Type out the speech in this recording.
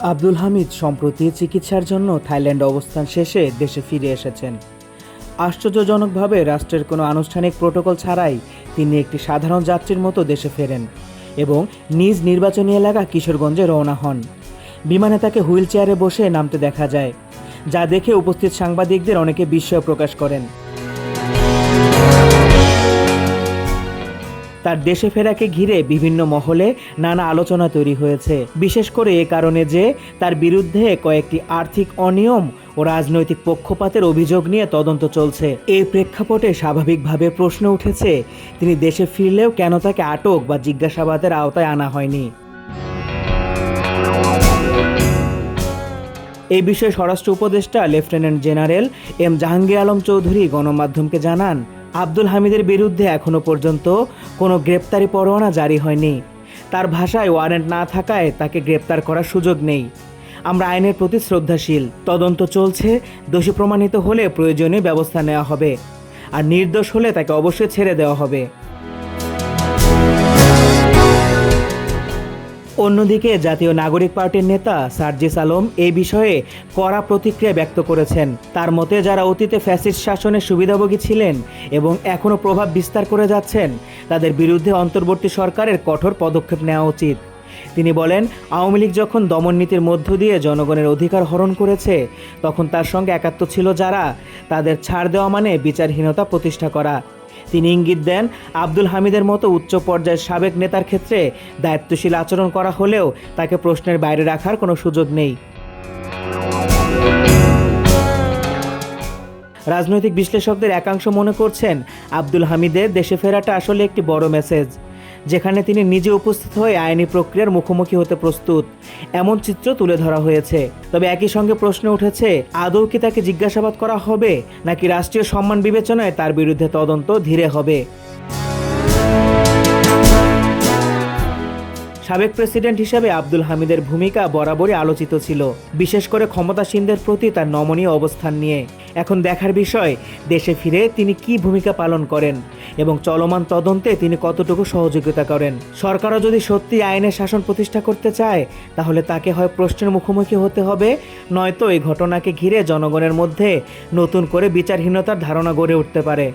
আব্দুল হামিদ সম্প্রতি চিকিৎসার জন্য থাইল্যান্ড অবস্থান শেষে দেশে ফিরে এসেছেন। আশ্চর্যজনকভাবে রাষ্ট্রের কোনো আনুষ্ঠানিক প্রোটোকল ছাড়াই তিনি একটি সাধারণ যাত্রীর মতো দেশে ফেরেন এবং নিজ নির্বাচনী এলাকা কিশোরগঞ্জে রওনা হন। বিমানে তাকে হুইল চেয়ারে বসে নামতে দেখা যায়, যা দেখে উপস্থিত সাংবাদিকদের অনেকে বিস্ময় প্রকাশ করেন। তার দেশে ফেরাকে ঘিরে বিভিন্ন মহলে নানা আলোচনা তৈরি হয়েছে। বিশেষ করে এ কারণে যে তার বিরুদ্ধে কয়েকটি আর্থিক অনিয়ম ও রাজনৈতিক পক্ষপাতের অভিযোগ নিয়ে তদন্ত চলছে। এই প্রেক্ষাপটে স্বাভাবিকভাবে প্রশ্ন উঠেছে, তিনি দেশে ফিরলেও কেন তাকে আটক বা জিজ্ঞাসাবাদের আওতায় আনা হয়নি। এই বিষয়ে স্বরাষ্ট্র উপদেষ্টা lieutenant general M Jahangir Alam Chowdhury গণমাধ্যমকে জানান আব্দুল হামিদের বিরুদ্ধে এখনও পর্যন্ত কোনো গ্রেপ্তারি পরোয়ানা জারি হয়নি। তার ভাষায় ওয়ারেন্ট না থাকায় তাকে গ্রেপ্তার করার সুযোগ নেই। আমরা আইনের প্রতি শ্রদ্ধাশীল। তদন্ত চলছে, দোষী প্রমাণিত হলে প্রয়োজনীয় ব্যবস্থা নেওয়া হবে। আর নির্দোষ হলে তাকে অবশ্যই ছেড়ে দেওয়া হবে। অন্যদিকে জাতীয় নাগরিক পার্টির নেতা সার্জিস আলম এই বিষয়ে কড়া প্রতিক্রিয়া ব্যক্ত করেছেন। তার মতে, যারা অতীতে ফ্যাসিস্ট শাসনের সুবিধাভোগী ছিলেন এবং এখনও প্রভাব বিস্তার করে যাচ্ছেন, তাদের বিরুদ্ধে অন্তর্বর্তী সরকারের কঠোর পদক্ষেপ নেওয়া উচিত। তিনি বলেন, আওয়ামী লীগ যখন দমননীতির মধ্য দিয়ে জনগণের অধিকার হরণ করেছে, তখন তার সঙ্গে একাত্ম ছিল যারা, তাদের ছাড় দেওয়া মানে বিচারহীনতা প্রতিষ্ঠা করা। তিনি ইঙ্গিত দেন, আব্দুল হামিদের মতো উচ্চ পর্যায়ের সাবেক নেতার ক্ষেত্রে দায়িত্বশীল আচরণ করা হলেও তাকে প্রশ্নের বাইরে রাখার কোনো সুযোগ নেই। রাজনৈতিক বিশ্লেষকদের একাংশ মনে করছেন, আব্দুল হামিদের দেশে ফেরাটা আসলে একটি বড় মেসেজ যেখানে তিনি নিজে উপস্থিত হয়ে আইনি প্রক্রিয়ার মুখোমুখি হতে প্রস্তুত। এমন চিত্র তুলে ধরা হয়েছে। তবে একই সঙ্গে প্রশ্ন উঠেছে, আদৌ কি তাকে জিজ্ঞাসাবাদ করা হবে, নাকি রাষ্ট্রীয় সম্মান বিবেচনায় তার বিরুদ্ধে তদন্ত ধীরে হবে? সাবেক প্রেসিডেন্ট হিসেবে আব্দুল হামিদের ভূমিকা বরাবরই আলোচিত ছিল, বিশেষ করে ক্ষমতাসীনদের প্রতি তার নমনীয় অবস্থান নিয়ে। এখন দেখার বিষয়, দেশে ফিরে তিনি কি ভূমিকা পালন করেন এবং চলমান তদন্তে তিনি কতটুকু সহযোগিতা করেন? সরকারও যদি সত্যি আইনের শাসন প্রতিষ্ঠা করতে চায়, তাহলে তাকে হয় প্রশ্নের মুখোমুখি হতে হবে, নয়তো এই ঘটনাকে ঘিরে জনগণের মধ্যে নতুন করে বিচারহীনতার ধারণা গড়ে উঠতে পারে।